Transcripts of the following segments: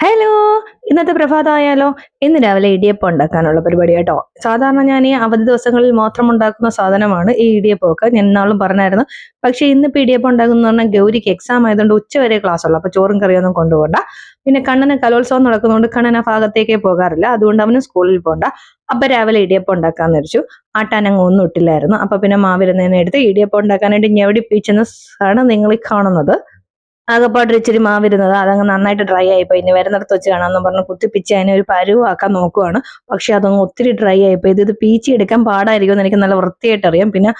Hello ഇന്നത്തെ പ്രഭാതമായാലോ ഇന്ന് രാവിലെ ഇടിയപ്പം ഉണ്ടാക്കാനുള്ള പരിപാടി കേട്ടോ. സാധാരണ ഞാൻ ഈ അവധി ദിവസങ്ങളിൽ മാത്രം ഉണ്ടാക്കുന്ന സാധനമാണ് ഈ ഇടിയപ്പമൊക്കെ. ഞാൻ ഇന്നാളും പറഞ്ഞായിരുന്നു. പക്ഷെ ഇന്നിപ്പോൾ ഇടിയപ്പം ഉണ്ടാക്കുന്ന പറഞ്ഞാൽ ഗൗരിക്ക് എക്സാം ആയതുകൊണ്ട് ഉച്ചവരെ ക്ലാസ് ഉള്ളു. അപ്പോൾ ചോറും കറിയൊന്നും കൊണ്ടുപോകണ്ട പിന്നെ കണ്ണന് കലോത്സവം നടക്കുന്നതുകൊണ്ട് കണ്ണൻ ആ ഭാഗത്തേക്കേ പോകാറില്ല. അതുകൊണ്ട് അവന് സ്കൂളിൽ പോകണ്ട അപ്പൊ രാവിലെ ഇടിയപ്പം ഉണ്ടാക്കാന്ന് വെച്ചു ആട്ടാനങ്ങ് ഒന്നും ഇട്ടില്ലായിരുന്നു. അപ്പൊ പിന്നെ മാവിരുന്നതിനെ എടുത്ത് ഇടിയപ്പം ഉണ്ടാക്കാനായിട്ട് ഞെവടിപ്പിച്ചെന്ന് ആണ് നിങ്ങൾ കാണുന്നത്. ആകപ്പാട്ട് ഇച്ചിരി മാവിരുന്നത്. അതങ്ങ് നന്നായിട്ട് ഡ്രൈ ആയിപ്പോയി. ഇനി വരുന്നിടത്ത് വെച്ച് കാണാമെന്ന് പറഞ്ഞ് കുത്തിപ്പിച്ച് അതിനെ ഒരു പരുവാക്കാൻ നോക്കുവാണ്. പക്ഷെ അതങ്ങ് ഒത്തിരി ഡ്രൈ ആയിപ്പോയി. ഇത് ഇത് പീച്ചി എടുക്കാൻ പാടായിരിക്കുമെന്ന് എനിക്ക് നല്ല വൃത്തിയായിട്ട് അറിയാം. പിന്നെ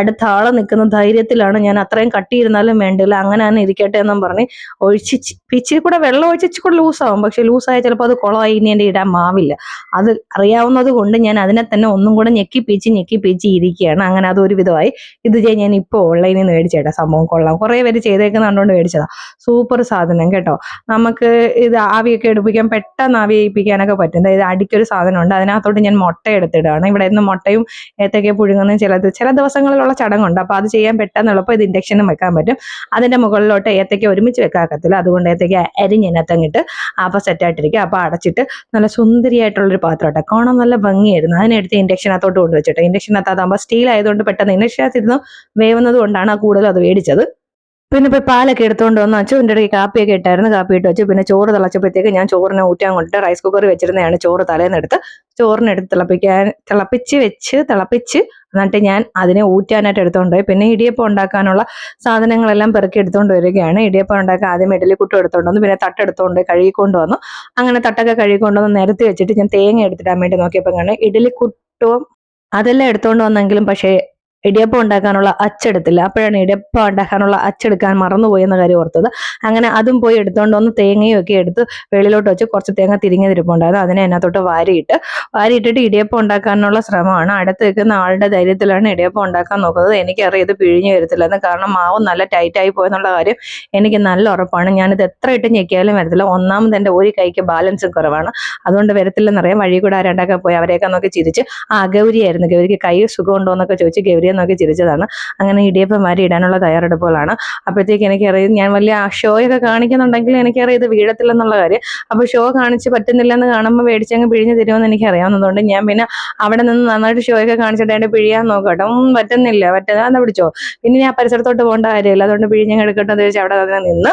അടുത്ത ആളെ നിൽക്കുന്ന ധൈര്യത്തിലാണ് ഞാൻ അത്രയും കട്ടിയിരുന്നാലും വേണ്ടില്ല. അങ്ങനെ തന്നെ ഇരിക്കട്ടെ എന്നും പറഞ്ഞ് ഒഴിച്ച് പിച്ചിരി കൂടെ വെള്ളം ഒഴിച്ച് കൂടെ ലൂസാവും പക്ഷെ ലൂസായാൽ ചിലപ്പോൾ അത് കുളമായി ഇനി എന്റെ ഇടാൻ മാവില്ല. അത് അറിയാവുന്നത് കൊണ്ട് ഞാൻ അതിനെ തന്നെ ഒന്നും കൂടെ ഞെക്കി പീച്ച് ഞെക്കി പീച്ച് ഇരിക്കുകയാണ്. അങ്ങനെ അത് ഒരു വിധമായി ഇത് ഞാൻ ഇപ്പോൾ ഓൺലൈനിൽ നിന്ന് മേടിച്ചേട്ടാ. സംഭവം കൊള്ളാം. കുറേ പേര് ചെയ്തേക്കുന്ന മേടിച്ചതാണ് മേടിച്ചതാ. സൂപ്പർ സാധനം കേട്ടോ. നമുക്ക് ഇത് ആവിയൊക്കെ എടുപ്പിക്കാൻ പെട്ടെന്ന് ആവി ഏൽപ്പിക്കാനൊക്കെ പറ്റും. അതായത് അടിക്കൊരു സാധനമുണ്ട് അതിനകത്തോട്ട് ഞാൻ മുട്ട എടുത്തിടുകയാണ് ഇവിടെ നിന്ന് മുട്ടയും ഏത്തയ്ക്ക പുഴുങ്ങുന്ന ചിലത് ചില ദിവസങ്ങളിലുള്ള ചടങ്ങുണ്ട്. അപ്പോൾ അത് ചെയ്യാൻ പെട്ടെന്ന് എളുപ്പം ഇത് ഇൻഡക്ഷനും വെക്കാൻ പറ്റും. അതിന്റെ മുകളിലോട്ട് ഏത്തയ്ക്ക ഒരുമിച്ച് വെക്കാക്കത്തില്ല. അതുകൊണ്ട് ഏത്തയ്ക്ക അരിഞ്ഞതിനകത്തങ്ങിട്ട് അപ്പോൾ സെറ്റായിട്ടിരിക്കുക അപ്പോൾ അടച്ചിട്ട് നല്ല സുന്ദരിയായിട്ടുള്ളൊരു പാത്രം കേട്ടോ. കാണാൻ നല്ല ഭംഗിയായിരുന്നു. അതിനെടുത്ത് ഇൻഡക്ഷനകത്തോട്ട് കൊണ്ടുവച്ചിട്ട്. ഇൻഡക്ഷനകത്ത് അതാകുമ്പോൾ സ്റ്റീൽ ആയതുകൊണ്ട് പെട്ടെന്ന് ഇൻഡക്ഷനകത്തിരുന്ന് വേവുന്നത് കൊണ്ടാണ് ആ കൂടുതൽ അത് മേടിച്ചത് പിന്നെ ഇപ്പൊ പാലൊക്കെ എടുത്തോണ്ട് വന്നു. അച്ഛൻ എന്റെ ഇടയ്ക്ക് കാപ്പിയൊക്കെ ഇട്ടായിരുന്നു. കാപ്പി ഇട്ട് വെച്ചു പിന്നെ ചോറ് തിളച്ചപ്പോഴത്തേക്ക് ഞാൻ ചോറിനെ ഊറ്റാൻ കൊണ്ടിട്ട് റൈസ് കുക്കർ വെച്ചിരുന്നതാണ് ചോറ് തലേന്നെടുത്ത് ചോറിനെടുത്ത് തിളപ്പിക്കാൻ തിളപ്പിച്ച് വെച്ച് തിളപ്പിച്ച് എന്നിട്ട് ഞാൻ അതിനെ ഊറ്റാനായിട്ട് എടുത്തോണ്ട് പോയി. പിന്നെ ഇടിയപ്പം ഉണ്ടാക്കാനുള്ള സാധനങ്ങളെല്ലാം പെറുക്കി എടുത്തോണ്ട് വരികയാണ്. ഇടിയപ്പം ഉണ്ടാക്കാൻ ആദ്യം ഇഡലിക്കുട്ടം എടുത്തോണ്ട് വന്നു. പിന്നെ തട്ടെടുത്തോണ്ട് കഴുകിക്കൊണ്ട് വന്നു. അങ്ങനെ തട്ടൊക്കെ കഴുകിക്കൊണ്ട് വന്ന് നിരത്തി വെച്ചിട്ട് ഞാൻ തേങ്ങ എടുത്തിടാൻ വേണ്ടി നോക്കിയപ്പോൾ കാണാൻ ഇഡലിക്കുട്ടവും അതെല്ലാം എടുത്തോണ്ട് വന്നെങ്കിലും പക്ഷേ ഇടിയപ്പം ഉണ്ടാക്കാനുള്ള അച്ചെടുത്തില്ല. അപ്പോഴാണ് ഇടിയപ്പം ഉണ്ടാക്കാനുള്ള അച്ചെടുക്കാൻ മറന്നുപോയി എന്ന കാര്യം ഓർത്തത്. അങ്ങനെ അതും പോയി എടുത്തുകൊണ്ട് ഒന്ന് തേങ്ങയും ഒക്കെ എടുത്ത് വെളിയിലോട്ട് വെച്ച് കുറച്ച് തേങ്ങ തിരിഞ്ഞതിരിപ്പുണ്ടായിരുന്നു അതിനെ അതിനകത്തോട്ട് വാരിയിട്ട് വാരിയിട്ടിട്ട് ഇടിയപ്പം ഉണ്ടാക്കാനുള്ള ശ്രമമാണ്. അടുത്ത് നിൽക്കുന്ന ആളുടെ ധൈര്യത്തിലാണ് ഇടിയപ്പം ഉണ്ടാക്കാൻ നോക്കുന്നത്. എനിക്കറിയാം ഇത് പിഴിഞ്ഞു വരത്തില്ലെന്ന്. കാരണം മാവ് നല്ല ടൈറ്റായി പോയെന്നുള്ള കാര്യം എനിക്ക് നല്ല ഉറപ്പാണ്. ഞാനിത് എത്ര ഇട്ട് ഞെക്കിയാലും വരത്തില്ല. ഒന്നാമത് എന്റെ ഒരു കൈക്ക് ബാലൻസും കുറവാണ്. അതുകൊണ്ട് വരത്തില്ലെന്നറിയാം. വഴി കൂടെ ആരാണ്ടൊക്കെ പോയി അവരെയൊക്കെ നോക്കി ചിരിച്ച് ആ ഗൗരിയായിരുന്നു. ഗൗരിക്ക് കൈ സുഖമുണ്ടോ? എന്നൊക്കെ ചോദിച്ച് ഗൗരിയെ നോക്കി ചിരിച്ചതാണ്. അങ്ങനെ ഇടിയപ്പം വാരി ഇടാനുള്ള തയ്യാറെടുപ്പുകളാണ്. അപ്പോഴത്തേക്ക് എനിക്കറിയാം ഞാൻ വലിയ ഷോയൊക്കെ കാണിക്കുന്നുണ്ടെങ്കിൽ എനിക്കറിയാം ഇത് വീഴത്തില്ലെന്നുള്ള കാര്യം. അപ്പോൾ ഷോ കാണിച്ച് പറ്റുന്നില്ലെന്ന് കാണുമ്പോൾ മേടിച്ചങ്ങ് പിഴിഞ്ഞ് തരുമെന്ന് എനിക്ക് അറിയാവുന്നതുകൊണ്ട് ഞാൻ പിന്നെ അവിടെ നിന്ന് നന്നായിട്ട് ഷോയൊക്കെ കാണിച്ചിട്ട് അതിന്റെ പിഴിയാൻ നോക്കട്ടെ. പറ്റുന്നില്ല പറ്റുന്ന പിടിച്ചോ? പിന്നെ ഞാൻ പരിസരത്തോട്ട് പോകേണ്ട കാര്യമില്ല. അതുകൊണ്ട് പിഴിഞ്ഞങ്ങ് എടുക്കട്ടെ എന്ന് ചോദിച്ചാൽ അവിടെ തന്നെ നിന്ന്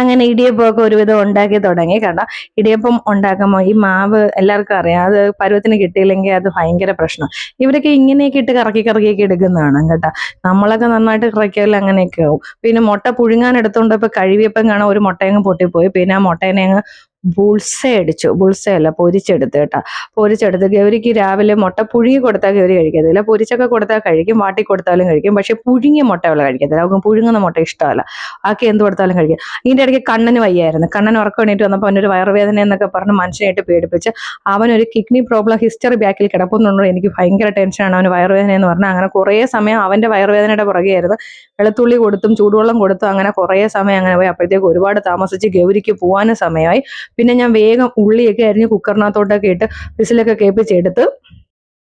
അങ്ങനെ ഇടിയപ്പമൊക്കെ ഒരുവിധം ഉണ്ടാക്കി തുടങ്ങി. കാരണം ഇടിയപ്പം ഉണ്ടാക്കുമ്പോൾ ഈ മാവ് എല്ലാവർക്കും അറിയാം. അത് പരുവത്തിന് കിട്ടിയില്ലെങ്കിൽ അത് ഭയങ്കര പ്രശ്നം. ഇവരൊക്കെ ഇങ്ങനെയൊക്കെ ഇട്ട് കറക്കി കറക്കിയൊക്കെ എടുക്കുന്നതാണ് കേട്ടോ. നമ്മളൊക്കെ നന്നായിട്ട് കറക്കിയാലും അങ്ങനെയൊക്കെ ആവും. പിന്നെ മുട്ട പുഴുങ്ങാൻ എടുത്തുകൊണ്ട് കഴുകിയപ്പം കാണാൻ ഒരു മുട്ടയങ്ങ് പൊട്ടിപ്പോയി. പിന്നെ ആ മുട്ടേനെ അങ്ങ് ബുൾസ അടിച്ചു. ബുൾസ അല്ല പൊരിച്ചെടുത്ത് കേട്ടോ. പൊരിച്ചെടുത്ത് ഗൗരിക്ക് രാവിലെ മുട്ട പുഴുങ്ങി കൊടുത്താൽ ഗൗരി കഴിക്കത്തില്ല. പൊരിച്ചൊക്കെ കൊടുത്താൽ കഴിക്കും വാട്ടി കൊടുത്താലും കഴിക്കും. പക്ഷെ പുഴുങ്ങിയ മുട്ട അവൾ കഴിക്കത്തില്ല. അവൾക്ക് പുഴുങ്ങുന്ന മുട്ട ഇഷ്ടമല്ല. ആക്കി എന്ത് കൊടുത്താലും കഴിക്കും. ഇതിന്റെ ഇടയ്ക്ക് കണ്ണന് വയ്യായിരുന്നു. കണ്ണൻ ഉറക്കം എണീറ്റ് വന്നപ്പോൾ അവനൊരു വയറുവേദന എന്നൊക്കെ പറഞ്ഞ് മനുഷ്യനായിട്ട് പേടിപ്പിച്ച് അവനൊരു കിഡ്നി പ്രോബ്ലം ഹിസ്റ്ററി ബാക്കിൽ കിടക്കുന്നുണ്ടോ എനിക്ക് ഭയങ്കര ടെൻഷനാണ് അവന് വയറുവേദന എന്ന് പറഞ്ഞാൽ അങ്ങനെ കുറേ സമയം അവന്റെ വയറുവേദനയുടെ പുറകെയായിരുന്നു. വെളുത്തുള്ളി കൊടുത്തും ചൂടുവെള്ളം കൊടുത്തും അങ്ങനെ കുറേ സമയം അങ്ങനെ പോയി. അപ്പോഴത്തേക്ക് ഒരുപാട് താമസിച്ച് ഗൗരിക്ക് പോകാനും സമയമായി. പിന്നെ ഞാൻ വേഗം ഉള്ളിയൊക്കെ അരിഞ്ഞ് കുക്കറിനകത്തോട്ടൊക്കെ ഇട്ട് വിസിലൊക്കെ കേൾപ്പിച്ചെടുത്ത്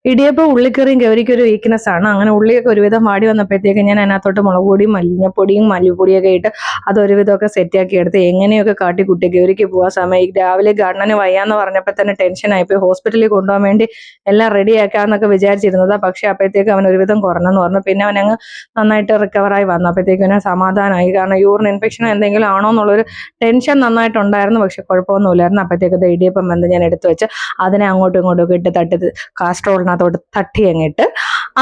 ഇടിയപ്പം ഉള്ളിക്കറിയും ഗൗരിക്ക് ഒരു വീക്ക്നെസ് ആണ്. അങ്ങനെ ഉള്ളിയൊക്കെ ഒരുവിധം വാടി വന്നപ്പോഴത്തേക്ക് ഞാൻ അതിനകത്തോട്ട് മുളക് പൊടിയും മല്ലിഞ്ഞപ്പൊടിയും മല്ലിപ്പൊടിയൊക്കെ ഇട്ട് അത് ഒരുവിധമൊക്കെ സെറ്റാക്കി എടുത്ത് എങ്ങനെയൊക്കെ കാട്ടി കാട്ടിക്കുട്ടി ഗൗരിക്ക് പോകാൻ സമയം. രാവിലെ ഗണ്ണന് വയ്യാന്ന് പറഞ്ഞപ്പോൾ തന്നെ ടെൻഷൻ ആയിപ്പോയി ഹോസ്പിറ്റലിൽ കൊണ്ടുപോകാൻ വേണ്ടി എല്ലാം റെഡി ആക്കാന്നൊക്കെ വിചാരിച്ചിരുന്നതാ. പക്ഷെ അപ്പോഴത്തേക്ക് അവൻ ഒരുവിധം കുറഞ്ഞെന്ന് പറഞ്ഞു. പിന്നെ അവൻ അങ്ങ് നന്നായിട്ട് റിക്കവറായി വന്നു. അപ്പോഴത്തേക്ക് അവനെ സമാധാനമായി. കാരണം യൂറിൻ ഇൻഫെക്ഷൻ എന്തെങ്കിലും ആണോ എന്നുള്ളൊരു ടെൻഷൻ നന്നായിട്ടുണ്ടായിരുന്നു. പക്ഷെ കുഴപ്പമൊന്നുമില്ലായിരുന്നു. അപ്പോഴത്തേക്ക് ഇടിയപ്പം വന്ന് ഞാൻ എടുത്തു വെച്ച് അതിനെ അങ്ങോട്ടും ഇങ്ങോട്ടും ഒക്കെ ഇട്ട് തട്ടി കാസ്ട്രോളിനകത്തോട്ട് തട്ടി അങ്ങിട്ട്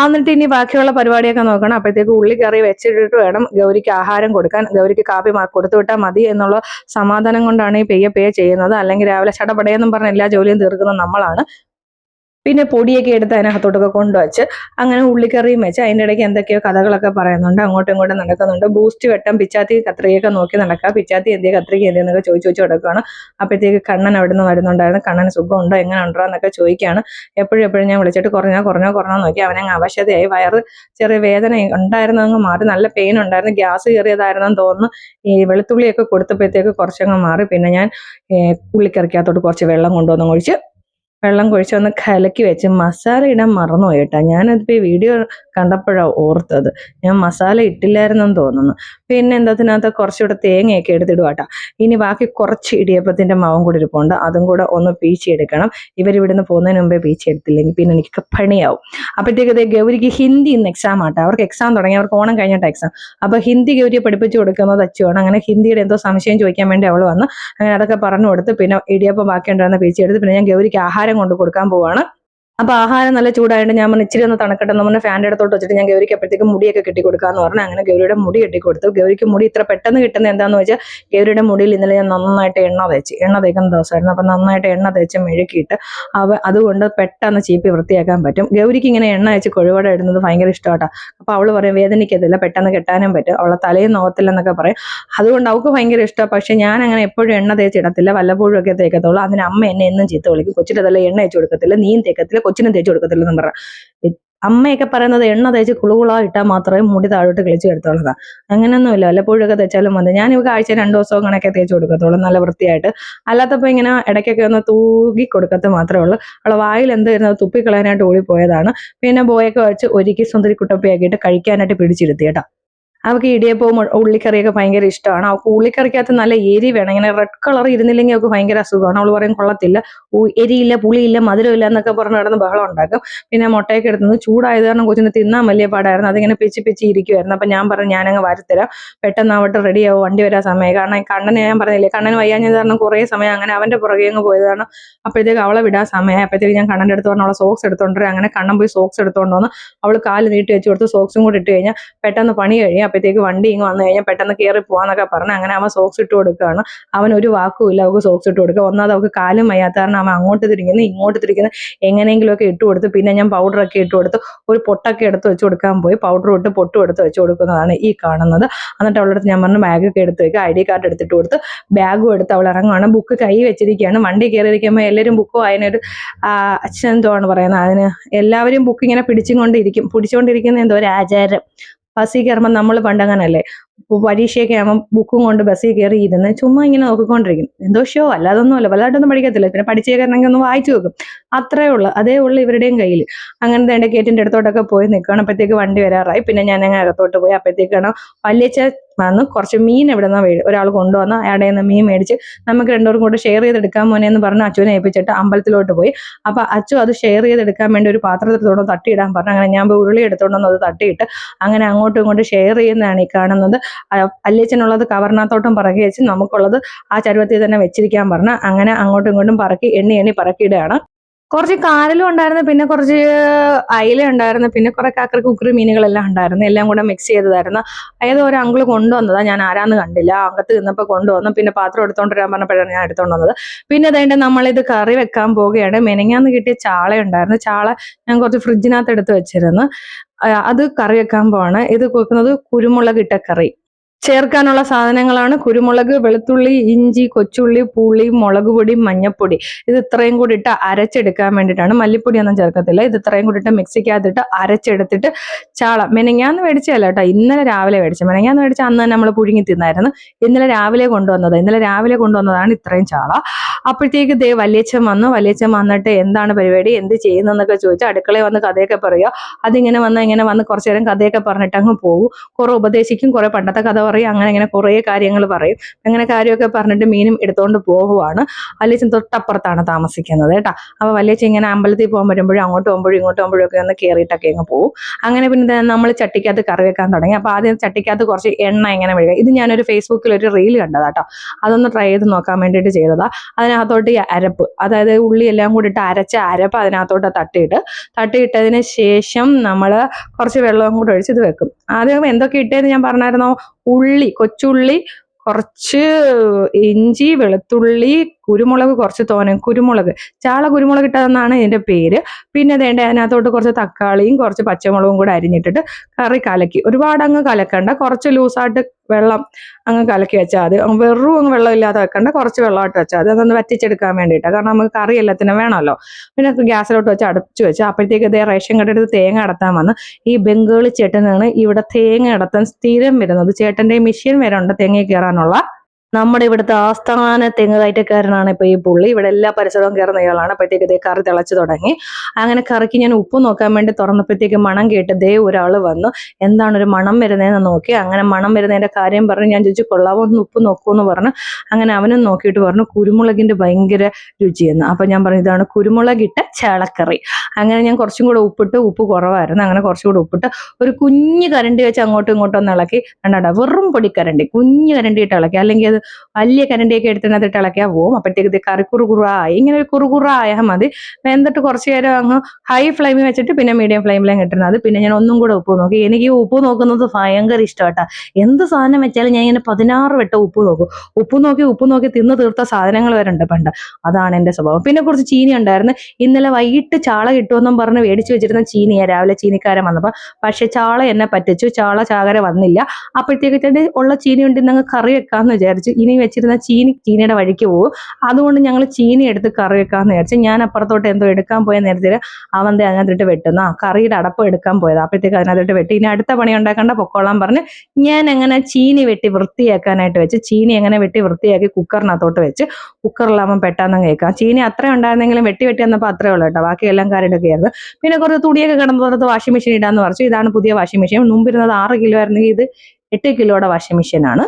എന്നിട്ട് ഇനി ബാക്കിയുള്ള പരിപാടിയൊക്കെ നോക്കണം. അപ്പോഴത്തേക്ക് ഉള്ളി കറി വെച്ചിട്ട് വേണം ഗൗരിക്ക് ആഹാരം കൊടുക്കാൻ. ഗൗരിക്ക് കാപ്പി കൊടുത്തു വിട്ടാൽ മതി എന്നുള്ള സമാധാനം കൊണ്ടാണ് ഈ പെയ്യ പേ ചെയ്യുന്നത്. അല്ലെങ്കിൽ രാവിലെ ചടപടയെന്നും പറഞ്ഞ് എല്ലാ ജോലിയും തീർക്കുന്നത് നമ്മളാണ്. പിന്നെ പൊടിയൊക്കെ എടുത്ത് അതിനകത്തോട്ടൊക്കെ കൊണ്ടുവച്ച് അങ്ങനെ ഉള്ളിക്കറിയും വെച്ച് അതിന്റെ ഇടയ്ക്ക് എന്തൊക്കെയോ കഥകളൊക്കെ പറയുന്നുണ്ട് അങ്ങോട്ടും ഇങ്ങോട്ടും നടക്കുന്നുണ്ട്. ബൂസ്റ്റ് വെട്ടം പിച്ചാത്തി കത്രികയൊക്കെ നോക്കി നടക്കുക. പിച്ചാത്തി എന്തിയ കത്രിക എന്തിയെന്നൊക്കെ ചോദിച്ചു ചോദിച്ചു കിടക്കുകയാണ് അപ്പോഴത്തേക്ക് കണ്ണൻ അവിടെ നിന്ന് വരുന്നുണ്ടായിരുന്നു. കണ്ണൻ സുഖമുണ്ടോ? എങ്ങനെ ഉണ്ടോ? എന്നൊക്കെ ചോദിക്കുകയാണ്. എപ്പോഴും എപ്പോഴും ഞാൻ വിളിച്ചിട്ട് കുറഞ്ഞോ കുറഞ്ഞോ കുറഞ്ഞോ നോക്കി അവനങ്ങ് അവശതയായി. വയറ് ചെറിയ വേദന ഉണ്ടായിരുന്നങ്ങ് മാറി. നല്ല പെയിൻ ഉണ്ടായിരുന്നു. ഗ്യാസ് കയറിയതായിരുന്നെന്ന് തോന്നുന്നു. ഈ വെളുത്തുള്ളിയൊക്കെ കൊടുത്തപ്പോഴത്തേക്ക് കുറച്ചങ്ങ് മാറി. പിന്നെ ഞാൻ ഉള്ളിക്കറിക്കകത്തോട്ട് കുറച്ച് വെള്ളം കൊണ്ടുവന്ന് ഒഴിച്ച് വെള്ളം കുഴിച്ച് ഒന്ന് കലക്കി വെച്ച് മസാല ഇടാൻ മറന്നുപോയി കേട്ടോ. ഞാനതിപ്പോൾ വീഡിയോ കണ്ടപ്പോഴാണ് ഓർത്തത്. ഞാൻ മസാല ഇട്ടില്ലായിരുന്നെന്ന് തോന്നുന്നു. പിന്നെ എന്തതിനകത്ത് കുറച്ചുകൂടെ തേങ്ങയൊക്കെ എടുത്തിടുക കേട്ടോ ഇനി ബാക്കി കുറച്ച് ഇടിയപ്പത്തിന്റെ മാവും കൂടി ഇരിപ്പുണ്ട്. അതും കൂടെ ഒന്ന് പീച്ചിയെടുക്കണം. ഇവരിവിടുന്ന് പോകുന്നതിന് മുമ്പേ പീച്ചെടുത്തില്ലെങ്കിൽ പിന്നെ എനിക്ക് പണിയാവും. അപ്പോഴത്തേക്ക് ഗൗരിക്ക് ഹിന്ദി ഇന്ന് എക്സാം ആട്ടെ. അവർക്ക് എക്സാം തുടങ്ങി. അവർക്ക് ഓണം കഴിഞ്ഞിട്ട് എക്സാം അപ്പോൾ ഹിന്ദി ഗൗരിയെ പഠിപ്പിച്ചു കൊടുക്കുന്നത് അച്ചുവാണ്. അങ്ങനെ ഹിന്ദിയുടെ എന്തോ സംശയം ചോദിക്കാൻ വേണ്ടി അവൾ വന്ന് അങ്ങനെ അതൊക്കെ പറഞ്ഞു കൊടുത്ത് പിന്നെ ഇടിയപ്പം ബാക്കി ഉണ്ടായിരുന്ന പീച്ചി എടുത്ത് പിന്നെ ഞാൻ ഗൗരിക്ക് ആഹാരം കൊണ്ട് കൊടുക്കാൻ പോവാണ്. അപ്പൊ ആഹാരം നല്ല ചൂടായതുകൊണ്ട് ഞാൻ പറഞ്ഞു ഇച്ചിരി ഒന്ന് തണക്കട്ടെ എന്ന് പറഞ്ഞ് ഫാന്റെ അടുത്തോട്ട് വെച്ചിട്ട് ഞാൻ ഗൗരിക്ക് അപ്പോഴത്തേക്ക് മുടിയൊക്കെ കെട്ടി കൊടുക്കാന്ന് പറഞ്ഞു. അങ്ങനെ ഗൗരിയുടെ മുടി കെട്ടി കൊടുത്തു ഗൗരിക്ക് മുടി ഇത്ര പെട്ടെന്ന് കിട്ടുന്ന എന്താന്ന് വെച്ചാൽ ഗൗരിയുടെ മുടിയിൽ ഇന്നലെ ഞാൻ നന്നായിട്ട് എണ്ണ തേച്ച് എണ്ണ തേക്കുന്ന ദിവസമായിരുന്നു. അപ്പൊ നന്നായിട്ട് എണ്ണ തേച്ച് മെഴുക്കിയിട്ട് അവ അതുകൊണ്ട് പെട്ടെന്ന് ചീപ്പി വൃത്തിയാക്കാൻ പറ്റും. ഗൗരിക്ക് ഇങ്ങനെ എണ്ണ അയച്ച് കൊഴുവട ഇടുന്നത് ഭയങ്കര ഇഷ്ടമാട്ടാ. അപ്പൊ അവൾ പറയും വേദനിക്കത്തില്ല പെട്ടെന്ന് കെട്ടാനും പറ്റും. അവളെ തലയും നോകത്തില്ലെന്നൊക്കെ പറയും. അതുകൊണ്ട് അവൾക്ക് ഭയങ്കര ഇഷ്ടമാണ് പക്ഷെ ഞാൻ അങ്ങനെ എപ്പോഴും എണ്ണ തേച്ചിടത്തില്ല വല്ലപ്പോഴും ഒക്കെ തേക്കത്തുള്ളൂ. അതിന് അമ്മ എന്നെ എന്നും ചീത്ത വിളിക്കും. കൊച്ചിട്ടതല്ല എണ്ണ അയച്ചു കൊടുക്കത്തില്ല. നീയും തേക്കത്തില്ല. കൊച്ചിനും തേച്ച് കൊടുക്കത്തില്ല എന്ന് പറഞ്ഞ അമ്മയൊക്കെ പറയുന്നത് എണ്ണ തേച്ച് കുളുകുള ഇട്ടാൽ മാത്രമേ മുടി താഴോട്ട് കിളിച്ച് അങ്ങനെയൊന്നുമില്ല. ഇല്ല വല്ലപ്പോഴൊക്കെ തേച്ചാലും മതി. ഞാൻ ഇവ ആഴ്ച രണ്ടു ദിവസം അങ്ങനെയൊക്കെ തേച്ച് കൊടുക്കത്തുള്ളൂ. നല്ല വൃത്തിയായിട്ട്. അല്ലാത്തപ്പോൾ ഇങ്ങനെ ഇടയ്ക്കൊക്കെ ഒന്ന് തൂകി കൊടുക്കത്ത് മാത്രമേ ഉള്ളൂ. അവളെ വായിൽ എന്ത് വരുന്നത് തുപ്പിക്കളയാനായിട്ട് ഓടിപ്പോയതാണ്. പിന്നെ ബോയൊക്കെ വെച്ച് ഒരുക്കി സുന്ദരി കുട്ടപ്പിയാക്കിയിട്ട് കഴിക്കാനായിട്ട് പിടിച്ചിരുത്തി കേട്ടോ. അവൾക്ക് ഇടിയപ്പവും ഉള്ളിക്കറിയൊക്കെ ഭയങ്കര ഇഷ്ടമാണ്. അവൾക്ക് ഉള്ളിക്കറിക്കകത്ത് നല്ല എരി വേണം. ഇങ്ങനെ റെഡ് കളർ ഇരുന്നില്ലെങ്കിൽ അവൾക്ക് ഭയങ്കര അസുഖമാണ്. അവൾ പറയും കൊള്ളത്തില്ല. എരിയില്ല പുളിയില്ല മധുരമില്ല എന്നൊക്കെ പറഞ്ഞ് കിടന്ന് ബഹളം ഉണ്ടാക്കും. പിന്നെ മുട്ടയൊക്കെ എടുത്തുനിന്ന് ചൂടായത് കാരണം കൊച്ചിന് തിന്നാൻ വലിയ പാടായിരുന്നു. അതിങ്ങനെ പിച്ചി പിച്ചി ഇരിക്കുമായിരുന്നു അപ്പം ഞാൻ പറഞ്ഞു ഞാനങ്ങ് വരുത്തരാം. പെട്ടെന്ന് ആവട്ടെ റെഡിയാവും വണ്ടി വരാൻ സമയം കാരണം കണ്ണനെ ഞാൻ പറഞ്ഞില്ലേ കണ്ണൻ വയ്യാഞ്ഞത് കാരണം കുറേ സമയം അങ്ങനെ അവന്റെ പുറകെ അങ്ങ് പോയതാണ് അപ്പോഴത്തേക്ക് അവളെ വിടാൻ സമയം അപ്പോഴത്തേക്ക് ഞാൻ കണ്ണന്റെ അടുത്ത് പറഞ്ഞ അവളെ സോക്സ് എടുത്തോണ്ട് അങ്ങനെ കണ്ണൻ പോയി സോക്സ് എടുത്തോണ്ട് അവൾ കാൽ നീട്ടി വെച്ച് കൊടുത്ത് സോക്സും കൂടി ഇട്ട് കഴിഞ്ഞാൽ പെട്ടെന്ന് പണി കഴിയും. അപ്പോഴത്തേക്ക് വണ്ടി ഇങ്ങ് വന്നു കഴിഞ്ഞാൽ പെട്ടെന്ന് കയറി പോകാന്നൊക്കെ പറഞ്ഞ് അങ്ങനെ അവൻ സോക്സ് ഇട്ട് കൊടുക്കുകയാണ് അവൻ ഒരു വാക്കുമില്ല അവൾക്ക് സോക്സ് ഇട്ട് കൊടുക്കുക ഒന്നാമത് അവൾക്ക് കാലും വയ്യാത്ത കാരണം അവൻ അങ്ങോട്ട് തിരിക്കുന്നു ഇങ്ങോട്ട് തിരിക്കുന്നു. എങ്ങനെയെങ്കിലുമൊക്കെ ഇട്ട് കൊടുത്ത് പിന്നെ ഞാൻ പൗഡർ ഒക്കെ ഇട്ട് കൊടുത്ത് ഒരു പൊട്ടൊക്കെ എടുത്ത് വെച്ച് കൊടുക്കാൻ പോയി. പൗഡർ ഇട്ട് പൊട്ടും എടുത്ത് വെച്ച് കൊടുക്കുന്നതാണ് ഈ കാണുന്നത്. എന്നിട്ട് അവളുടെ അടുത്ത് ഞാൻ പറഞ്ഞു ബാഗൊക്കെ എടുത്ത് വെക്കുക ഐ ഡി കാർഡ് എടുത്തിട്ട് കൊടുത്ത് ബാഗും എടുത്ത് അവൾ ഇറങ്ങുകയാണ് ബുക്ക് കൈ വെച്ചിരിക്കുകയാണ്. വണ്ടി കയറിയിരിക്കുമ്പോൾ എല്ലാവരും ബുക്കും അതിനൊരു അച്ഛൻ എന്തോ ആണ് പറയുന്നത്. അതിന് എല്ലാവരും ബുക്ക് ഇങ്ങനെ പിടിച്ചുകൊണ്ടിരിക്കും പിടിച്ചുകൊണ്ടിരിക്കുന്ന എന്തോ ഒരു ആചാരം. ബസ്സിൽ കർമ്മം നമ്മൾ പണ്ടങ്ങനല്ലേ? ഇപ്പൊ പരീക്ഷയൊക്കെ ആകുമ്പോൾ ബുക്കും കൊണ്ട് ബസ്സിൽ കയറി ഇരുന്ന് ചുമ്മാ ഇങ്ങനെ നോക്കിക്കൊണ്ടിരിക്കും. എന്തോ ഷോ അല്ലാതൊന്നുമല്ല വലുതായിട്ടൊന്നും പഠിക്കത്തില്ല. പിന്നെ പഠിച്ചു കയറണമെങ്കിൽ ഒന്ന് വായിച്ചു വെക്കും അത്രേ ഉള്ളൂ. അതേ ഉള്ളൂ ഇവരുടെയും കയ്യിൽ അങ്ങനെ എന്റെ ഗേറ്റിന്റെ അടുത്തോട്ടൊക്കെ പോയി നിൽക്കണം. അപ്പോഴത്തേക്ക് വണ്ടി വരാറായി. പിന്നെ ഞാൻ അങ്ങനെ അകത്തോട്ട് പോയി. അപ്പോഴത്തേക്കാണ് വലിയച്ച വന്ന് കുറച്ച് മീൻ എവിടെ നിന്നാ വീട് ഒരാൾ കൊണ്ടുവന്ന് അയാടെ നിന്ന് മീൻ മേടിച്ച് നമുക്ക് രണ്ടുപേരും കൂടെ ഷെയർ ചെയ്തെടുക്കാൻ മോനെ എന്ന് പറഞ്ഞ് അച്ഛനെ ഏൽപ്പിച്ചിട്ട് അമ്പലത്തിലോട്ട് പോയി. അപ്പൊ അച്ചു അത് ഷെയർ ചെയ്തെടുക്കാൻ വേണ്ടി ഒരു പാത്രത്തിലോട്ട് തട്ടിയിടാൻ പറഞ്ഞു. അങ്ങനെ ഞാൻ പോയി ഉരുളി എടുത്തോണ്ടെന്ന് അത് തട്ടിയിട്ട് അങ്ങനെ അങ്ങോട്ടും ഇങ്ങോട്ടും ഷെയർ ചെയ്യുന്നതാണ് ഈ കാണുന്നത്. അല്ലിയച്ചനുള്ളത് കവർണാത്തോട്ടം പറക്കി വെച്ച് നമുക്കുള്ളത് ആ ചരുവത്തിൽ തന്നെ വെച്ചിരിക്കാൻ പറഞ്ഞു അങ്ങനെ അങ്ങോട്ടും ഇങ്ങോട്ടും പറക്കി എണ്ണി എണ്ണി പറക്കിയിടുകയാണ്. കുറച്ച് കാരലും ഉണ്ടായിരുന്നു പിന്നെ കുറച്ച് അയില ഉണ്ടായിരുന്നു പിന്നെ കുറെ കാക്കറി കുക്കറി മീനുകളെല്ലാം ഉണ്ടായിരുന്നു എല്ലാം കൂടെ മിക്സ് ചെയ്തതായിരുന്നു. ഏതോ ഒരു അങ്കിൾ കൊണ്ടുവന്നതാ ഞാൻ ആരാന്ന് കണ്ടില്ല. അകത്ത് നിന്നപ്പോൾ കൊണ്ടുവന്നു പിന്നെ പാത്രം എടുത്തോണ്ട് വരാൻ പറഞ്ഞപ്പോഴാണ് ഞാൻ എടുത്തോണ്ട് വന്നത്. പിന്നെ അതേണ്ട നമ്മളിത് കറി വെക്കാൻ പോവുകയാണ്. മെനങ്ങാന്ന് കിട്ടിയ ചാള ഉണ്ടായിരുന്നു. ചാള ഞാൻ കുറച്ച് ഫ്രിഡ്ജിനകത്ത് എടുത്ത് വെച്ചിരുന്നു. അത് കറി വെക്കാൻ പോവാണ്. ഇത് വെക്കുന്നത് കുരുമുളക് ഇട്ട കറി. ചേർക്കാനുള്ള സാധനങ്ങളാണ് കുരുമുളക് വെളുത്തുള്ളി ഇഞ്ചി കൊച്ചുള്ളി പുളി മുളക് പൊടി മഞ്ഞപ്പൊടി. ഇത് ഇത്രയും കൂടി ഇട്ട് അരച്ചെടുക്കാൻ വേണ്ടിയിട്ടാണ്. മല്ലിപ്പൊടി ഒന്നും ചേർക്കത്തില്ല. ഇത് ഇത്രയും കൂടി ഇട്ട് മിക്സിക്കകത്തിട്ട് അരച്ചെടുത്തിട്ട് ചാള. മെനങ്ങാന്ന് മേടിച്ചതല്ല കേട്ടോ. ഇന്നലെ രാവിലെ മേടിച്ച മെനങ്ങാന്ന് മേടിച്ച അന്ന് തന്നെ നമ്മൾ പുഴുങ്ങി തിന്നായിരുന്നു. ഇന്നലെ രാവിലെ കൊണ്ടുവന്നത്. ഇന്നലെ രാവിലെ കൊണ്ടുവന്നതാണ് ഇത്രയും ചാള. അപ്പോഴത്തേക്ക് ദേ വല്യച്ഛൻ വന്നു. വല്യച്ഛൻ വന്നിട്ട് എന്താണ് പരിപാടി? എന്ത് ചെയ്യുന്നതെന്നൊക്കെ ചോദിച്ചു അടുക്കളയിൽ വന്ന് കഥയൊക്കെ പറയുക. അതിങ്ങനെ വന്ന് ഇങ്ങനെ വന്ന് കുറച്ചു നേരം കഥയൊക്കെ പറഞ്ഞിട്ട് അങ്ങ് പോകും കുറെ ഉപദേശിക്കും. കുറെ പണ്ടത്തെ കഥ പറയും. അങ്ങനെ അങ്ങനെ കുറേ കാര്യങ്ങൾ പറയും. അങ്ങനെ കാര്യമൊക്കെ പറഞ്ഞിട്ട് മീനും എടുത്തുകൊണ്ട് പോകുവാണ് വല്യച്ഛൻ തൊട്ടപ്പുറത്താണ് താമസിക്കുന്നത് കേട്ടോ. അപ്പോൾ വല്യച്ഛൻ ഇങ്ങനെ അമ്പലത്തിൽ പോകാൻ വരുമ്പോഴും അങ്ങോട്ട് പോകുമ്പോഴും ഇങ്ങോട്ട് പോകുമ്പോഴും ഒക്കെ ഒന്ന് കയറിയിട്ടൊക്കെ അങ്ങ് പോകും അങ്ങനെ പിന്നെ നമ്മൾ ചട്ടിക്കകത്ത് കറി വെക്കാൻ തുടങ്ങി. അപ്പോൾ ആദ്യം ചട്ടിക്കകത്ത് കുറച്ച് എണ്ണ ഇങ്ങനെ മെഴുകുക ഇത് ഞാനൊരു ഫേസ്ബുക്കിൽ ഒരു റീൽ കണ്ടതാ കേട്ടോ അതൊന്ന് ട്രൈ ചെയ്ത് നോക്കാൻ വേണ്ടിയിട്ട് ചെയ്തതാ. അതിനകത്തോട്ട് ഈ അരപ്പ് അതായത് ഉള്ളി എല്ലാം കൂടി ഇട്ട് അരച്ച അരപ്പ് അതിനകത്തോട്ട് തട്ടിയിട്ട് തട്ടിയിട്ടതിന് ശേഷം നമ്മൾ കുറച്ച് വെള്ളവും കൂടി ഒഴിച്ച് ഇത് വെക്കും. ആദ്യം എന്തൊക്കെ ഇട്ടേന്ന് ഞാൻ പറഞ്ഞായിരുന്നോ? ഉള്ളി കൊച്ചുള്ളി കുറച്ച് ഇഞ്ചി വെളുത്തുള്ളി കുരുമുളക് കുറച്ച് തോനെ കുരുമുളക്. ചാള കുരുമുളക് ഇട്ടതെന്നാണ് ഇതിന്റെ പേര്. പിന്നെ വേണ്ട അതിനകത്തോട്ട് കുറച്ച് തക്കാളിയും കുറച്ച് പച്ചമുളകും കൂടെ അരിഞ്ഞിട്ടിട്ട് കറി കലക്കി. ഒരുപാട് അങ്ങ് കലക്കണ്ട. കുറച്ച് ലൂസായിട്ട് വെള്ളം അങ്ങ് കലക്കി വെച്ചാൽ അത് വെറും അങ്ങ് വെള്ളമില്ലാതെ വെക്കണ്ട. കുറച്ച് വെള്ളമായിട്ട് വെച്ചാൽ മതി. അതൊന്ന് വറ്റിച്ചെടുക്കാൻ വേണ്ടിയിട്ടാണ് കാരണം നമുക്ക് കറി എല്ലാത്തിനും വേണമല്ലോ. പിന്നെ ഗ്യാസിലോട്ട് വെച്ച് അടച്ചു വെച്ച് അപ്പോഴത്തേക്ക് ഇതേ റേഷൻ കടയെടുത്ത് തേങ്ങ അടത്താൻ വന്ന് ഈ ബംഗാളി ചേട്ടനാണ് ഇവിടെ തേങ്ങ അടത്താൻ സ്ഥിരം വരുന്നത്. ചേട്ടന്റെ മെഷീൻ വരെ ഉണ്ട് തേങ്ങ കയറാനുള്ള. നമ്മുടെ ഇവിടുത്തെ ആസ്ഥാന തെങ്ങ് കയറ്റക്കാരനാണ് ഇപ്പൊ ഈ പുള്ളി. ഇവിടെ എല്ലാ പരിസരവും കയറുന്ന ഇയാളാണ്. അപ്പോഴത്തേക്ക് കറി തിളച്ചു തുടങ്ങി. അങ്ങനെ കറിക്ക് ഞാൻ ഉപ്പ് നോക്കാൻ വേണ്ടി തുറന്നപ്പോഴത്തേക്ക് മണം കേട്ട് ദേ ഒരാൾ വന്നു. എന്താണ് ഒരു മണം വരുന്നതെന്ന് നോക്കി. അങ്ങനെ മണം വരുന്നതിന്റെ കാര്യം പറഞ്ഞ് ഞാൻ ചോദിച്ചു കൊള്ളാവോ? ഒന്ന് ഉപ്പ് നോക്കൂ എന്ന് പറഞ്ഞു. അങ്ങനെ അവനും നോക്കിയിട്ട് പറഞ്ഞു കുരുമുളകിന്റെ ഭയങ്കര രുചിയെന്ന്. അപ്പൊ ഞാൻ പറഞ്ഞു ഇതാണ് കുരുമുളകിട്ട ചേളക്കറി. അങ്ങനെ ഞാൻ കുറച്ചും കൂടെ ഉപ്പിട്ട് ഉപ്പ് കുറവായിരുന്നു. അങ്ങനെ കുറച്ചും കൂടെ ഉപ്പിട്ട് ഒരു കുഞ്ഞു കരണ്ടി വെച്ച് അങ്ങോട്ടും ഇങ്ങോട്ടും ഒന്ന് ഇളക്കി. കണ്ടാ? വെറും പൊടിക്കരണ്ടി. കുഞ്ഞു കരണ്ടി ഇട്ട് ഇളക്കി. അല്ലെങ്കിൽ അത് വലിയ കരണ്ടിയൊക്കെ എടുത്തിനകത്ത് ഇളക്കിയാൽ പോവും. അപ്പോഴത്തേക്ക് കറി കുറുകുറായി ഇങ്ങനെ ഒരു കുറുകുറായാൽ മതി. വെന്തിട്ട് കുറച്ച് നേരം അങ്ങ് ഹൈ ഫ്ലെയിമിൽ വെച്ചിട്ട് പിന്നെ മീഡിയം ഫ്ലെയിമിലാണ് കിട്ടുന്നത് പിന്നെ ഞാൻ ഒന്നും കൂടെ ഉപ്പ് നോക്കി. എനിക്ക് ഉപ്പ് നോക്കുന്നത് ഭയങ്കര ഇഷ്ടമാട്ടാ എന്ത് സാധനം വെച്ചാലും ഞാൻ ഇങ്ങനെ പതിനാറ് വട്ടം ഉപ്പ് നോക്കും. ഉപ്പ് നോക്കി ഉപ്പ് നോക്കി തിന്ന് തീർത്ത സാധനങ്ങൾ വരെ ഉണ്ട് പണ്ട്. അതാണ് എന്റെ സ്വഭാവം. പിന്നെ കുറച്ച് ചീനി ഉണ്ടായിരുന്നു. ഇന്നലെ വൈകിട്ട് ചാള കിട്ടുമെന്നും പറഞ്ഞ് മേടിച്ചു വെച്ചിരുന്ന ചീനിയാ. രാവിലെ ചീനിക്കാരൻ വന്നപ്പോൾ പക്ഷെ ചാള എന്നെ പറ്റിച്ചു. ചാള ചാകര വന്നില്ല. അപ്പോഴത്തേക്ക് ഉള്ള ചീനി കൊണ്ട് ഇന്നങ്ങ് കറി വെക്കാമെന്ന് വിചാരിച്ചു. ഇനി വെച്ചിരുന്ന ചീനി ചീനയുടെ വഴിക്ക് പോകും അതുകൊണ്ട് ഞങ്ങൾ ചീനി എടുത്ത് കറി വെക്കാമെന്ന് വിചാരിച്ചു ഞാൻ അപ്പുറത്തോട്ട് എന്തോ എടുക്കാൻ പോയ നേരത്തിൽ അവൻ ദേ അതിനകത്തിട്ട് വെട്ടുന്നു. ആ കറിയുടെ അടപ്പ് എടുക്കാൻ പോയത്. അപ്പോഴത്തേക്ക് അതിനകത്തിട്ട് വെട്ടി. ഇനി അടുത്ത പണി ഉണ്ടാക്കേണ്ട പൊക്കോളാൻ പറഞ്ഞ് ഞാൻ എങ്ങനെ ചീനി വെട്ടി വൃത്തിയാക്കാനായിട്ട് വെച്ച് ചീനി എങ്ങനെ വെട്ടി വൃത്തിയാക്കി കുക്കറിനകത്തോട്ട് വെച്ച് കുക്കറിലാകുമ്പോൾ പെട്ടെന്ന് കേൾക്കാം. ചീനി അത്ര ഉണ്ടായിരുന്നെങ്കിലും വെട്ടി വെട്ടി വന്നപ്പോൾ അത്രേ ഉള്ളൂ കേട്ടോ. ബാക്കി ബാക്കിയെല്ലാം ആയിരുന്നു. പിന്നെ കുറച്ച് തുണിയൊക്കെ കിടന്നത് വാഷിംഗ് മെഷീൻ ഇടാന്ന് പറഞ്ഞു. ഇതാണ് പുതിയ വാഷിംഗ് മെഷീൻ മുമ്പിരുന്നത് ആറ് കിലോ ആയിരുന്നെങ്കിൽ ഇത് എട്ട് കിലോയുടെ വാഷിംഗ് മെഷീനാണ്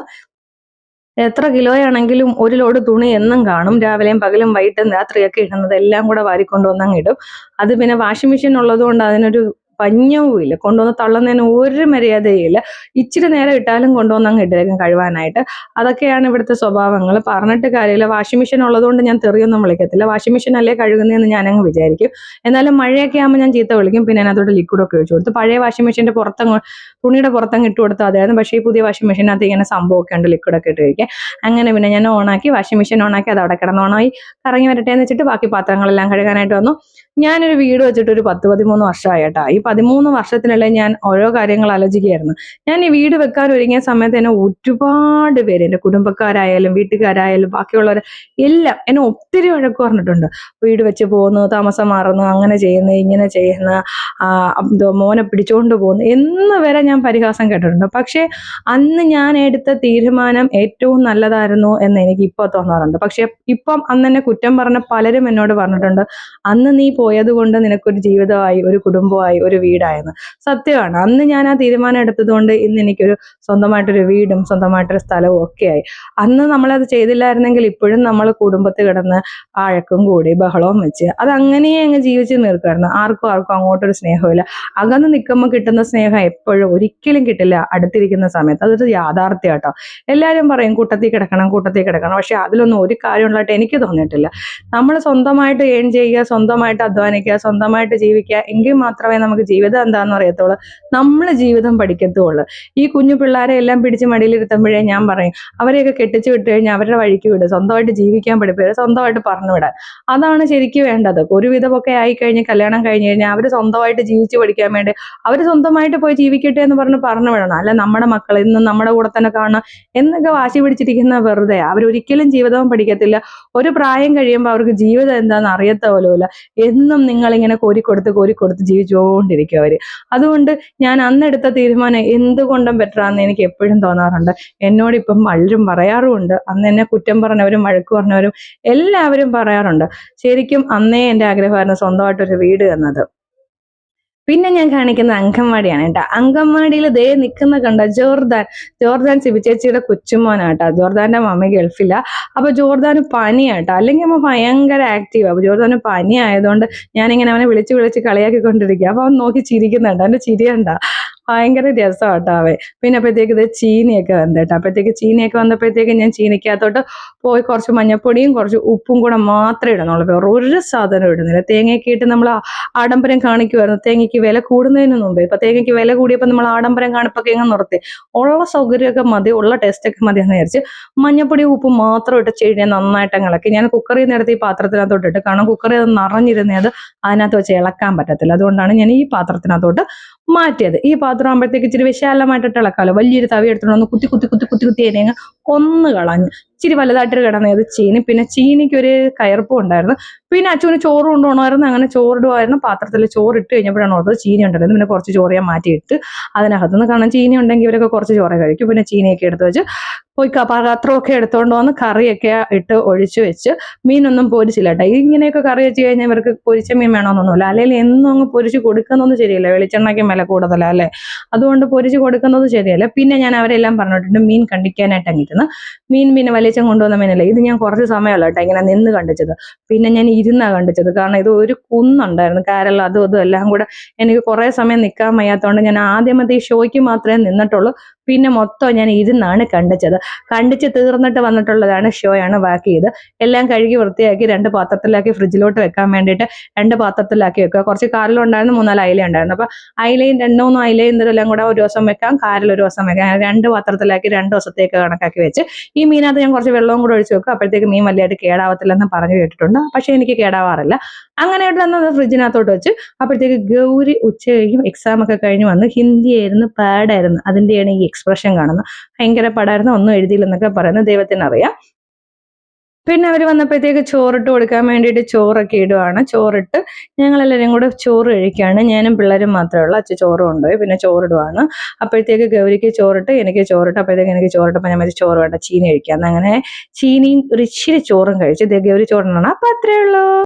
എത്ര കിലോയാണെങ്കിലും ഒരു ലോഡ് തുണി എന്നും കാണും. രാവിലെയും പകലും വൈകിട്ടും രാത്രിയൊക്കെ ഇടുന്നത് എല്ലാം കൂടെ വാരിക്കൊണ്ടുവന്ന് അങ്ങ് ഇടും. അത് പിന്നെ വാഷിംഗ് മെഷീൻ ഉള്ളതുകൊണ്ട് അതിനൊരു പഞ്ഞവും ഇല്ല. കൊണ്ടുവന്ന് തള്ളുന്നതിന് ഒരു മര്യാദയില്ല ഇച്ചിരി നേരം ഇട്ടാലും കൊണ്ടുവന്ന് അങ്ങ് ഇട്ടേക്കും കഴുവാനായിട്ട്. അതൊക്കെയാണ് ഇവിടുത്തെ സ്വഭാവങ്ങൾ. പറഞ്ഞിട്ട് കാര്യമില്ല. വാഷിംഗ് മെഷീൻ ഉള്ളതുകൊണ്ട് ഞാൻ തെറിയൊന്നും വിളിക്കത്തില്ല. വാഷിംഗ് മെഷീൻ അല്ലേ കഴുകുന്നതെന്ന് ഞാനങ്ങ് വിചാരിക്കും. എന്നാലും മഴയൊക്കെ ആകുമ്പോൾ ഞാൻ ചീത്ത വിളിക്കും. പിന്നെ അതിനകത്തോട്ട് ലിക്വിഡൊക്കെ ഒഴിച്ചു കൊടുത്ത്. പഴയ വാഷിംഗ് മെഷീന്റെ പുറത്തങ്ങ് തുണിയുടെ പുറത്തങ്ങ് ഇട്ട് കൊടുത്താൽ അതായിരുന്നു പക്ഷേ ഈ പുതിയ വാഷിംഗ് മെഷീനകത്ത് ഇങ്ങനെ സംഭവമൊക്കെ ഉണ്ട്. ലിക്വിഡൊക്കെ ഇട്ട് കഴിക്കാൻ അങ്ങനെ പിന്നെ ഞാൻ ഓണാക്കി. വാഷിംഗ് മെഷീൻ ഓണാക്കി. അത് അവിടെ കിടന്ന് ഓണായി. കറങ്ങി വരട്ടെ എന്ന് വെച്ചിട്ട് ബാക്കി പാത്രങ്ങളെല്ലാം കഴുകാനായിട്ട് വന്നു. ഞാനൊരു വീട് വെച്ചിട്ട് ഒരു പത്ത് പതിമൂന്ന് വർഷമായിട്ടാ ഈ പതിമൂന്ന് വർഷത്തിനല്ലേ ഞാൻ ഓരോ കാര്യങ്ങൾ ആലോചിക്കുകയായിരുന്നു. ഞാൻ ഈ വീട് വെക്കാൻ ഒരുങ്ങിയ സമയത്ത് എന്നെ ഒരുപാട് പേര് എന്റെ കുടുംബക്കാരായാലും വീട്ടുകാരായാലും ബാക്കിയുള്ളവർ എല്ലാം എന്നെ ഒത്തിരി വഴക്ക് പറഞ്ഞിട്ടുണ്ട്. വീട് വെച്ച് പോകുന്നു താമസം മാറുന്നു അങ്ങനെ ചെയ്യുന്നു ഇങ്ങനെ ചെയ്യുന്നു മോനെ പിടിച്ചുകൊണ്ട് പോകുന്നു എന്ന് വരെ ഞാൻ പരിഹാസം കേട്ടിട്ടുണ്ട്. പക്ഷേ അന്ന് ഞാൻ എടുത്ത തീരുമാനം ഏറ്റവും നല്ലതായിരുന്നു എന്ന് എനിക്ക് ഇപ്പോൾ തോന്നാറുണ്ട്. പക്ഷേ ഇപ്പം അന്ന് എന്നെ കുറ്റം പറഞ്ഞ പലരും എന്നോട് പറഞ്ഞിട്ടുണ്ട്. അന്ന് നീ പോയത് കൊണ്ട് നിനക്കൊരു ജീവിതമായി ഒരു കുടുംബമായി ഒരു വീടായെന്ന്. സത്യമാണ്. അന്ന് ഞാൻ ആ തീരുമാനം എടുത്തതുകൊണ്ട് ഇന്ന് എനിക്കൊരു സ്വന്തമായിട്ടൊരു വീടും സ്വന്തമായിട്ടൊരു സ്ഥലവും ഒക്കെയായി. അന്ന് നമ്മളത് ചെയ്തില്ലായിരുന്നെങ്കിൽ ഇപ്പോഴും നമ്മൾ കുടുംബത്തിൽ കിടന്ന് ആഴക്കും കൂടി ബഹളവും വെച്ച് അത് അങ്ങനെ അങ്ങ് ജീവിച്ച് നിൽക്കുമായിരുന്നു. ആർക്കും ആർക്കും അങ്ങോട്ടൊരു സ്നേഹമില്ല അകന്ന് നിൽക്കുമ്പോൾ കിട്ടുന്ന സ്നേഹം എപ്പോഴും ഒരിക്കലും കിട്ടില്ല. അടുത്തിരിക്കുന്ന സമയത്ത് അതൊരു യാഥാർത്ഥ്യമാട്ടോ. എല്ലാവരും പറയും കൂട്ടത്തിൽ കിടക്കണം കൂട്ടത്തിൽ കിടക്കണം. പക്ഷെ അതിലൊന്നും ഒരു കാര്യമുള്ളതായിട്ട് എനിക്ക് തോന്നിയിട്ടില്ല. നമ്മൾ സ്വന്തമായിട്ട് ഏൺ ചെയ്യുക സ്വന്തമായിട്ട് അധ്വാനിക്കുക സ്വന്തമായിട്ട് ജീവിക്കുക എങ്കിൽ മാത്രമേ നമുക്ക് ജീവിതം എന്താണെന്ന് അറിയത്തുള്ളൂ. നമ്മൾ ജീവിതം പഠിക്കത്തുള്ളൂ. ഈ കുഞ്ഞു പിള്ളേരെ എല്ലാം പിടിച്ച് മടിയിലിരുത്തുമ്പോഴേ ഞാൻ പറയും അവരെയൊക്കെ കെട്ടിച്ചു വിട്ട് കഴിഞ്ഞാൽ അവരുടെ വഴിക്ക് വിടുക സ്വന്തമായിട്ട് ജീവിക്കാൻ പഠിപ്പിക്കുക സ്വന്തമായിട്ട് പറഞ്ഞു വിടാൻ. അതാണ് ശരിക്കും വേണ്ടത്. ഒരുവിധമൊക്കെ ആയി കഴിഞ്ഞ് കല്യാണം കഴിഞ്ഞ് കഴിഞ്ഞാൽ അവർ സ്വന്തമായിട്ട് ജീവിച്ച് പഠിക്കാൻ വേണ്ടി അവർ സ്വന്തമായിട്ട് പോയി ജീവിക്കട്ടെ എന്ന് പറഞ്ഞ് പറഞ്ഞു വിടണം. അല്ല നമ്മുടെ മക്കൾ ഇന്നും നമ്മുടെ കൂടെ തന്നെ കാണണം എന്നൊക്കെ വാശി പിടിച്ചിരിക്കുന്ന വെറുതെ. അവരൊരിക്കലും ജീവിതവും പഠിക്കത്തില്ല. ഒരു പ്രായം കഴിയുമ്പോൾ അവർക്ക് ജീവിതം എന്താണെന്ന് അറിയത്ത പോലുമില്ല. എന്നും നിങ്ങളിങ്ങനെ കോരിക്കൊടുത്ത് കോരിക്കൊടുത്ത് ജീവിച്ചുകൊണ്ടിരിക്കും അവർ അതുകൊണ്ട് ഞാൻ അന്നെടുത്ത തീരുമാനം എന്തുകൊണ്ടും ബെറ്ററാന്ന് എനിക്ക് എപ്പോഴും തോന്നാറുണ്ട്. എന്നോട് ഇപ്പം പലരും പറയാറുമുണ്ട്. അന്ന് എന്നെ കുറ്റം പറഞ്ഞവരും വഴക്ക് പറഞ്ഞവരും എല്ലാവരും പറയാറുണ്ട്. ശരിക്കും അന്നേ എന്റെ ആഗ്രഹമായിരുന്നു സ്വന്തമായിട്ടൊരു വീട് എന്നത് പിന്നെ ഞാൻ കാണിക്കുന്ന അങ്കൻവാടിയാണ് കേട്ടോ. അങ്കൻവാടിയിൽ ദേ നിൽക്കുന്ന കണ്ട? ജോർദാൻ ജോർദാൻ സിബിച്ചേച്ചിയുടെ കൊച്ചുമോനാട്ടോ ജോർദാന്റെ മമ്മ ഗൾഫില്ല അപ്പൊ ജോർദാന് പനിയാട്ടോ അല്ലെങ്കിൽ അമ്മ ഭയങ്കര ആക്റ്റീവ് അപ്പൊ ജോർദാന് പനി ആയതുകൊണ്ട് ഞാനിങ്ങനെ അവനെ വിളിച്ച് വിളിച്ച് കളിയാക്കിക്കൊണ്ടിരിക്കുക അപ്പൊ അവൻ നോക്കി ചിരിക്കുന്നുണ്ട്. അവന്റെ ചിരിയണ്ട ഭയങ്കര രസമാട്ടോ അവൻ. പിന്നെ അപ്പോഴത്തേക്ക് ഇത് ചീനിയൊക്കെ വന്നിട്ട് അപ്പോഴത്തേക്ക് ചീനിയൊക്കെ വന്നപ്പോഴത്തേക്ക് ഞാൻ ചീനിക്കകത്തോട്ട് പോയി കുറച്ച് മഞ്ഞപ്പൊടിയും കുറച്ച് ഉപ്പും കൂടെ മാത്രമേ ഇടുന്നുള്ളൂ. വേറെ ഒരു സാധനം ഇടുന്നില്ല. തേങ്ങയൊക്കെ ഇട്ട് നമ്മൾ ആഡംബരം കാണിക്കുമായിരുന്നു തേങ്ങയ്ക്ക് വില കൂടുന്നതിന് മുമ്പേ. ഇപ്പൊ തേങ്ങയ്ക്ക് വില കൂടിയപ്പോൾ നമ്മൾ ആഡംബരം കാണിപ്പൊക്കെ ഇങ്ങനെ നിർത്തി. ഉള്ള സൗകര്യമൊക്കെ മതി ഉള്ള ടേസ്റ്റൊക്കെ മതി എന്ന് വിചാരിച്ച് മഞ്ഞപ്പൊടി ഉപ്പ് മാത്രം ഇട്ട് ചെഴിഞ്ഞ നന്നായിട്ട് ഞാൻ കുക്കറിൽ നിന്ന് ഈ പാത്രത്തിനകത്തോട്ട് ഇട്ട്. കാരണം കുക്കറിൽ അത് നിറഞ്ഞിരുന്നത് അതിനകത്ത് വെച്ച് ഇളക്കാൻ പറ്റത്തില്ല. അതുകൊണ്ടാണ് ഞാൻ ഈ പാത്രത്തിനകത്തോട്ട് മാറ്റിയത്. ഈ പാത്രം ആകുമ്പോഴത്തേക്ക് ഇച്ചിരി വിശാലമായിട്ടിട്ട് ഇളക്കാമല്ലോ. വലിയൊരു തവി എടുത്തിട്ട് ഒന്ന് കുത്തി കുത്തി കുത്തി കുത്തി കുത്തി അതിനെ കൊന്ന് കളഞ്ഞ്. ഇച്ചിരി വലുതായിട്ട് കിടന്നത് ചീനി. പിന്നെ ചീനിക്ക് ഒരു കയർപ്പും ഉണ്ടായിരുന്നു. പിന്നെ അച്ഛന് ചോറ് കൊണ്ടുപോകണമായിരുന്നു. അങ്ങനെ ചോറിടുമായിരുന്നു പാത്രത്തിൽ ചോറ് ഇട്ട് കഴിഞ്ഞപ്പോഴാണ് ഓർത്തത് ചീനി ഉണ്ടായിരുന്നു. പിന്നെ കുറച്ച് ചോറ് ഞാൻ മാറ്റിയിട്ട് അതിനകത്തുനിന്ന് കാണാൻ ചീനി ഉണ്ടെങ്കിൽ ഇവരൊക്കെ കുറച്ച് ചോറ് കഴിക്കും. പിന്നെ ചീനിയൊക്കെ എടുത്ത് വെച്ച് പോയി പാത്രമൊക്കെ എടുത്തുകൊണ്ട് വന്ന് കറിയൊക്കെ ഇട്ട് ഒഴിച്ച് വെച്ച് മീനൊന്നും പൊരിച്ചില്ല കേട്ടോ ഇങ്ങനെയൊക്കെ കറി വെച്ച് കഴിഞ്ഞാൽ ഇവർക്ക് പൊരിച്ച മീൻ വേണമെന്നൊന്നുമില്ല അല്ലെങ്കിൽ എന്നും അങ്ങ് പൊരിച്ച് കൊടുക്കുന്നൊന്നും ശരിയല്ല. വെളിച്ചെണ്ണയ്ക്ക് വില കൂടുതലാ അല്ലേ? അതുകൊണ്ട് പൊരിച്ച് കൊടുക്കുന്നത് ശരിയല്ല. പിന്നെ ഞാൻ അവരെല്ലാം പറഞ്ഞിട്ടുണ്ട് മീൻ കണ്ടിക്കാനായിട്ട് അങ്ങിരുന്ന്. മീൻ പിന്നെ വലിച്ചം കൊണ്ടുവന്ന മീനല്ല. ഇത് ഞാൻ കുറച്ച് സമയമല്ല കേട്ടോ ഇങ്ങനെ നിന്ന് കണ്ടിച്ചത്. പിന്നെ ഞാൻ ഇരുന്നാ കണ്ടിച്ചത്. കാരണം ഇത് ഒരു കുന്നുണ്ടായിരുന്നു. കാരൽ അതും അതും എല്ലാം കൂടെ എനിക്ക് കുറേ സമയം നിൽക്കാൻ വയ്യാത്തതുകൊണ്ട് ഞാൻ ആദ്യമത്തെ ഈ ഷോയ്ക്ക് മാത്രമേ നിന്നിട്ടുള്ളൂ. പിന്നെ മൊത്തം ഞാൻ ഇരുന്നാണ് കണ്ടിച്ചത്. കണ്ടിച്ച് തീർന്നിട്ട് വന്നിട്ടുള്ളതാണ് ഷോയാണ് ബാക്കി ഇത്. എല്ലാം കഴുകി വൃത്തിയാക്കി രണ്ട് പാത്രത്തിലാക്കി ഫ്രിഡ്ജിലോട്ട് വെക്കാൻ വേണ്ടിയിട്ട് രണ്ട് പാത്രത്തിലാക്കി വെക്കുക. കുറച്ച് കാറിലുണ്ടായിരുന്നു മൂന്നാൽ അയില ഉണ്ടായിരുന്നു. അപ്പോൾ അയിലയും രണ്ട് മൂന്നും അയിലയും ഇതെല്ലാം കൂടെ ഒരു ദിവസം വെക്കാം കാറിൽ ഒരു ദിവസം വെക്കാം. രണ്ട് പാത്രത്തിലാക്കി രണ്ട് ദിവസത്തേക്ക് കണക്കാക്കി വെച്ച്. ഈ മീനകത്ത് ഞാൻ കുറച്ച് വെള്ളവും കൂടെ ഒഴിച്ച് വെക്കും. അപ്പോഴത്തേക്ക് മീൻ വലിയായിട്ട് കേടാവത്തില്ലെന്ന് പറഞ്ഞു കേട്ടിട്ടുണ്ട്. പക്ഷേ എനിക്ക് കേടാവാറില്ല. അങ്ങനെയായിട്ട് തന്നെ ഫ്രിഡ്ജിനകത്തോട്ട് വെച്ച്. അപ്പോഴത്തേക്ക് ഗൗരി ഉച്ച കഴിഞ്ഞും എക്സാം ഒക്കെ കഴിഞ്ഞ് വന്ന് ഹിന്ദി ആയിരുന്നു പാടായിരുന്നു അതിന്റെയാണ് ഈ എക്സ്പ്രഷൻ കാണുന്നത്. ഭയങ്കര പാടായിരുന്നു. ഒന്നും എഴുതിയില്ലെന്നൊക്കെ പറയുന്നത് ദൈവത്തിനറിയാം. പിന്നെ അവർ വന്നപ്പോഴത്തേക്ക് ചോറിട്ട് കൊടുക്കാൻ വേണ്ടിയിട്ട് ചോറൊക്കെ ഇടുവാണ്. ചോറിട്ട് ഞങ്ങളെല്ലാവരും കൂടെ ചോറ് കഴിക്കുകയാണ് ഞാനും പിള്ളേരും മാത്രമേ ഉള്ളൂ. അച്ഛൻ ചോറ് കൊണ്ടുപോയി. പിന്നെ ചോറിടുവാണ്. അപ്പോഴത്തേക്ക് ഗൗരിക്ക് ചോറിട്ട് എനിക്ക് ചോറിട്ട് അപ്പോഴത്തേക്ക് എനിക്ക് ചോറിട്ടപ്പോൾ ഞാൻ മറ്റേ ചോറ് വേണ്ട ചീനി കഴിക്കാമെന്ന് അങ്ങനെ ചീനിയും ഒരു ഇച്ചിരി ചോറും കഴിച്ച് ഗൗരി ചോറിനാണ് അപ്പം അത്രയേ ഉള്ളൂ.